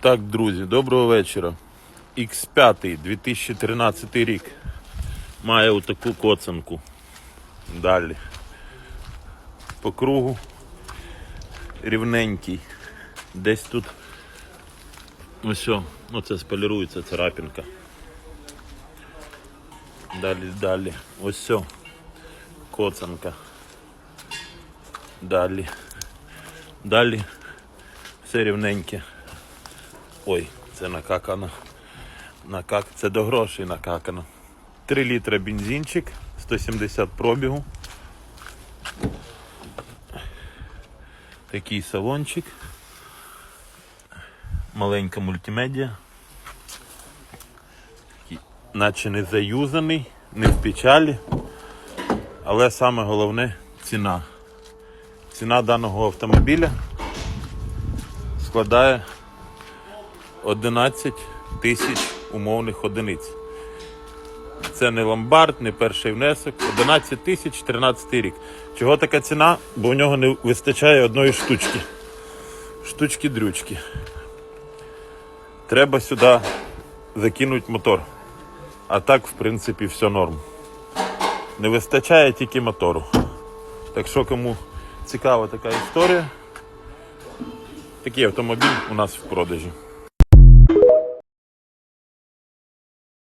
Так, друзі, доброго вечора. X5 2013 рік. Має отаку коцанку. Далі. По кругу. Рівненький. Десь тут. Ось, о, ну це сполірується царапінка. Далі, далі. Ось коцанка. Далі. Далі. Все рівненьке. Ой, це накакано. Накак... Це до грошей накакано. 3 літра бензинчик, 170 пробігу. Такий салончик. Маленька мультимедіа. Наче не заюзаний, не в печалі. Але саме головне ціна. Ціна даного автомобіля складає 11 тисяч умовних одиниць. Це не ломбард, не перший внесок. 11 тисяч 13 рік. Чого така ціна? Бо в нього не вистачає одної штучки. Штучки-дрючки. Треба сюди закинути мотор. А так, в принципі, все норм. Не вистачає тільки мотору. Так що, кому цікава така історія, такий автомобіль у нас в продажі.